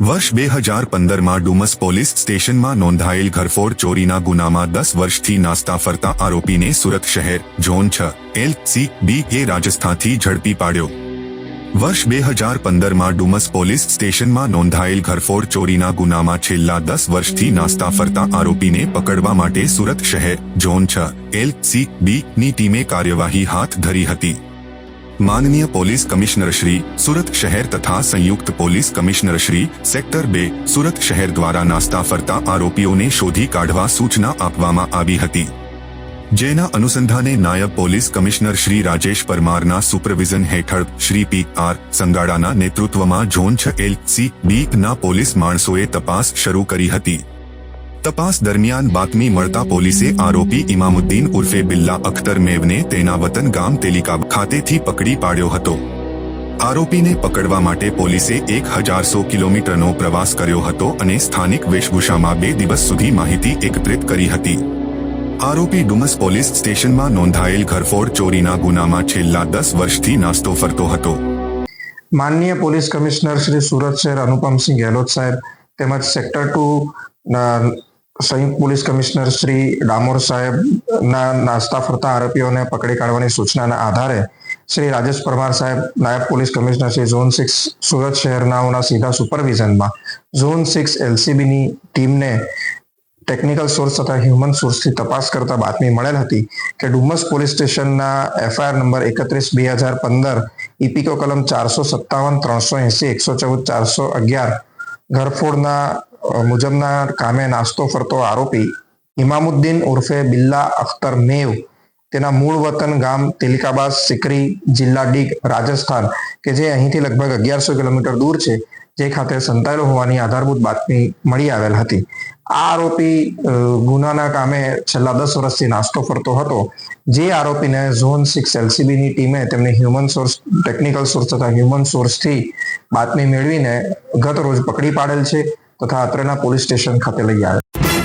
વર્ષ બે હજાર પંદરમાં ડુમસ પોલીસ સ્ટેશનમાં નોંધાયેલ ઘરફોડ ચોરીના ગુનામાં દસ વર્ષથી નાસ્તા ફરતા આરોપીને સુરત શહેર, ઝોન છ, એલ, સી, બી, એ રાજસ્થાનથી ઝડપી પાડ્યો. વર્ષ બે હજાર પંદરમાં ડુમસ પોલીસ સ્ટેશનમાં નોંધાયેલ ઘરફોડ ચોરીના ગુનામાં છેલ્લા દસ વર્ષથી નાસ્તા ફરતા આરોપીને પકડવા માટે સુરત શહેર, ઝોન છ, એલ, સી, બી ની ટીમે કાર્યવાહી હાથ ધરી હતી. માનનીય પોલીસ કમિશનર શ્રી સુરત શહેર તથા સંયુક્ત પોલીસ કમિશનર શ્રી સેક્ટર બે સુરત શહેર દ્વારા નાસ્તા ફરતા આરોપીઓને શોધી કાઢવા સૂચના આપવામાં આવી હતી. જેના અનુસંધાને નાયબ પોલીસ કમિશનર શ્રી રાજેશ પરમારના સુપરવિઝન હેઠળ શ્રી પી આર સંગાડાના નેતૃત્વમાં ઝોન છ એલ સી બી ના પોલીસ માણસોએ તપાસ શરૂ કરી હતી. તપાસ દરમિયાન બાતમી મળતા પોલીસે આરોપી ઇમામુદ્દીન ઉર્ફે બિલ્લા અખ્તર મેવને તેના વતન ગામ તેલિકાબ ખાતેથી પકડી પાડ્યો હતો. આરોપીને પકડવા માટે પોલીસે એક હજારસો કિલોમીટરનો પ્રવાસ કર્યો હતો અને સ્થાનિક વેશભૂષામાં બે દિવસ સુધી માહિતી એકત્રિત કરી હતી. આરોપી ડુમસ પોલીસ સ્ટેશનમાં નોંધાયેલ ઘરફોડ ચોરીના ગુનામાં છેલ્લા દસ વર્ષથી નાસ્તો ફરતો હતો. માનનીય પોલીસ કમિશનર શ્રી સુરત શહેર અનુપમસિંહ ગેહલોત સાહેબ તેમજ સેક્ટર ટુ સંયુક્ત પોલીસ કમિશનર શ્રી ડામોર સાહેબના નાસ્તા ફરતા આરોપીઓને પકડી કાઢવાની સૂચનાના આધારે શ્રી રાજેશ પરમાર સાહેબ, નાયબ police commissioner Shri zone six Surat શહેરનાઓના સીધા સુપરવિઝનમાં. ઝોન સિક્સ એલસીબીની ટીમને ટેકનિકલ સોર્સ તથા હ્યુમન સોર્સથી તપાસ કરતા બાતમી મળેલ હતી કે ડુમસ પોલીસ સ્ટેશનના એફઆઈઆર નંબર એકત્રીસ બે હજાર પંદર ઇપિકો કલમ ચારસો સત્તાવન, ત્રણસો એસી, એકસો ચૌદ, ચારસો અગિયાર, ઘરફોડના મુજબના કામે નાસ્તો ફરતો આરોપી ઇમામુદ્દીન ઉર્ફે બિલ્લા અખ્તર મેવ, તેના મૂળ વતન ગામ તેલિકાબાદ સિકરી જિલ્લા ડીગ, રાજસ્થાન, કે જે અહીંથી લગભગ અગિયારસો કિલોમીટર દૂર છે, જે ખાતે સંતાયેલો હોવાની આધારભૂત બાતમી મળી આવેલ હતી. આ આરોપી ગુનાના કામે છેલ્લા દસ વર્ષથી નાસ્તો ફરતો હતો. જે આરોપીને ઝોન સિક્સ એલસીબીની ટીમે તેમની હ્યુમન સોર્સ, ટેકનિકલ સોર્સ તથા હ્યુમન સોર્સથી બાતમી મેળવીને ગત રોજ પકડી પાડેલ છે. તથા અત્રેના પોલીસ સ્ટેશન ખાતે લઈ આવે